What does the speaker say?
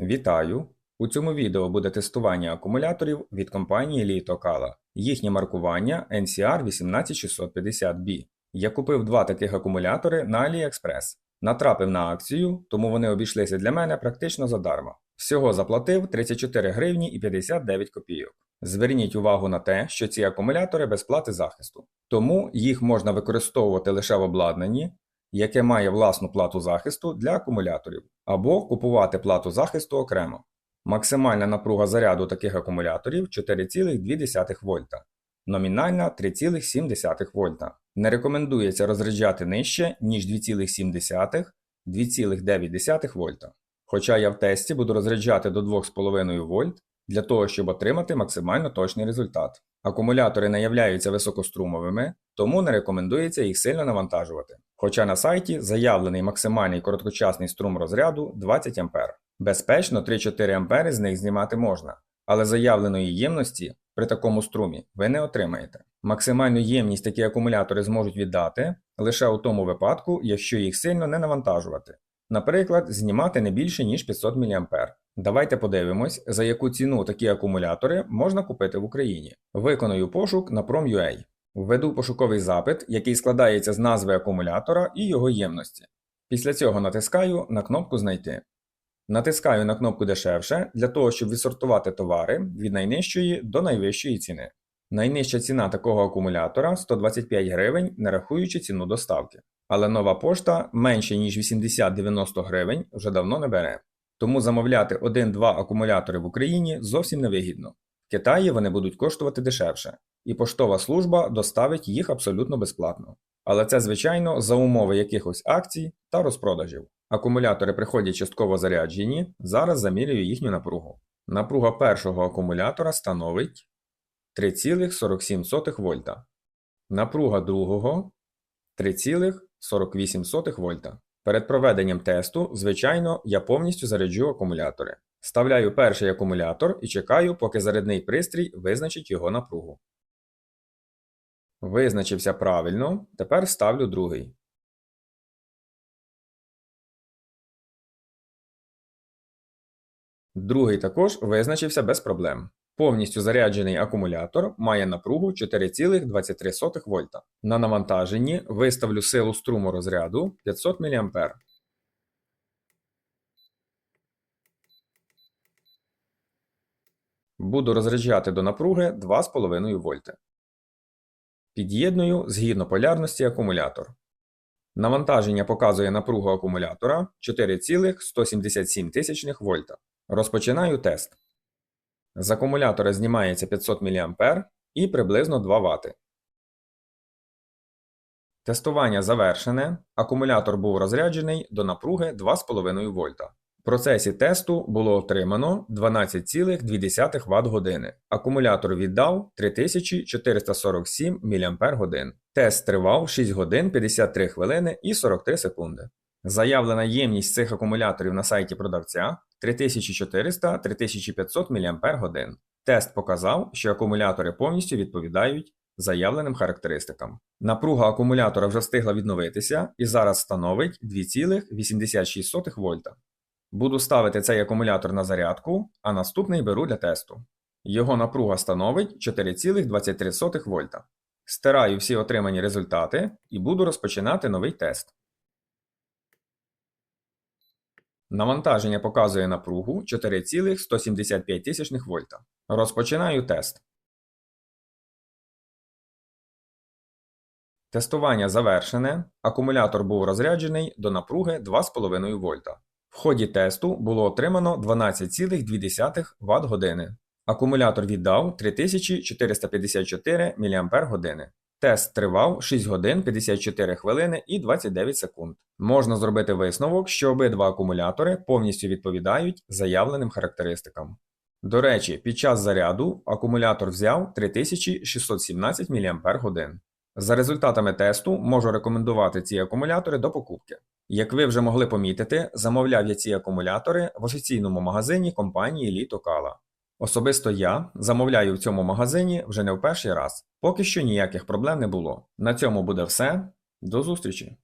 Вітаю! У цьому відео буде тестування акумуляторів від компанії Літокала. Їхнє маркування NCR 18650B. Я купив два таких акумулятори на AliExpress. Натрапив на акцію, тому вони обійшлися для мене практично задарма. Всього заплатив 34 гривні і 59 копійок. Зверніть увагу на те, що ці акумулятори без плати захисту, тому їх можна використовувати лише в обладнанні, яке має власну плату захисту для акумуляторів, або купувати плату захисту окремо. Максимальна напруга заряду таких акумуляторів 4,2 вольта, номінальна 3,7 вольта. Не рекомендується розряджати нижче, ніж 2,7 2,9 вольта. Хоча я в тесті буду розряджати до 2,5 вольт для того, щоб отримати максимально точний результат. Акумулятори не являються високострумовими, тому не рекомендується їх сильно навантажувати. Хоча на сайті заявлений максимальний короткочасний струм розряду 20 А. Безпечно 3-4 А з них знімати можна, але заявленої ємності при такому струмі ви не отримаєте. Максимальну ємність такі акумулятори зможуть віддати лише у тому випадку, якщо їх сильно не навантажувати. Наприклад, знімати не більше ніж 500 мА. Давайте подивимось, за яку ціну такі акумулятори можна купити в Україні. Виконую пошук на Prom.ua. Введу пошуковий запит, який складається з назви акумулятора і його ємності. Після цього натискаю на кнопку Знайти. Натискаю на кнопку Дешевше для того, щоб відсортувати товари від найнижчої до найвищої ціни. Найнижча ціна такого акумулятора 125 гривень, не рахуючи ціну доставки. Але нова пошта менше ніж 80-90 гривень вже давно не бере. Тому замовляти 1-2 акумулятори в Україні зовсім невигідно. В Китаї вони будуть коштувати дешевше, і поштова служба доставить їх абсолютно безплатно. Але це, звичайно, за умови якихось акцій та розпродажів. Акумулятори приходять частково заряджені, зараз замірюю їхню напругу. Напруга першого акумулятора становить 3,47 вольта. Напруга другого 3,48 вольта. Перед проведенням тесту, звичайно, я повністю заряджу акумулятори. Вставляю перший акумулятор і чекаю, поки зарядний пристрій визначить його напругу. Визначився правильно, тепер ставлю другий. Другий також визначився без проблем. Повністю заряджений акумулятор має напругу 4,23 вольта. На навантаженні виставлю силу струму розряду 500 мА. Буду розряджати до напруги 2,5 вольти. Під'єдную згідно полярності акумулятор. Навантаження показує напругу акумулятора 4,177 вольта. Розпочинаю тест. З акумулятора знімається 500 мА і приблизно 2 Вт. Тестування завершене. Акумулятор був розряджений до напруги 2,5 вольта. В процесі тесту було отримано 12,2 Вт години. Акумулятор віддав 3447 мАч. Тест тривав 6 годин 53 хвилини і 43 секунди. Заявлена ємність цих акумуляторів на сайті продавця 3400-3500 мАч. Тест показав, що акумулятори повністю відповідають заявленим характеристикам. Напруга акумулятора вже встигла відновитися і зараз становить 2,86 вольта. Буду ставити цей акумулятор на зарядку, а наступний беру для тесту. Його напруга становить 4,23 вольта. Стираю всі отримані результати і буду розпочинати новий тест. Навантаження показує напругу 4,175 вольта. Розпочинаю тест. Тестування завершене. Акумулятор був розряджений до напруги 2,5 вольта. В ході тесту було отримано 12,2 Вт години. Акумулятор віддав 3454 мАч. Тест тривав 6 годин 54 хвилини і 29 секунд. Можна зробити висновок, що обидва акумулятори повністю відповідають заявленим характеристикам. До речі, під час заряду акумулятор взяв 3617 мАч. За результатами тесту можу рекомендувати ці акумулятори до покупки. Як ви вже могли помітити, замовляв я ці акумулятори в офіційному магазині компанії Літокала. Особисто я замовляю в цьому магазині вже не в перший раз, поки що ніяких проблем не було. На цьому буде все. До зустрічі!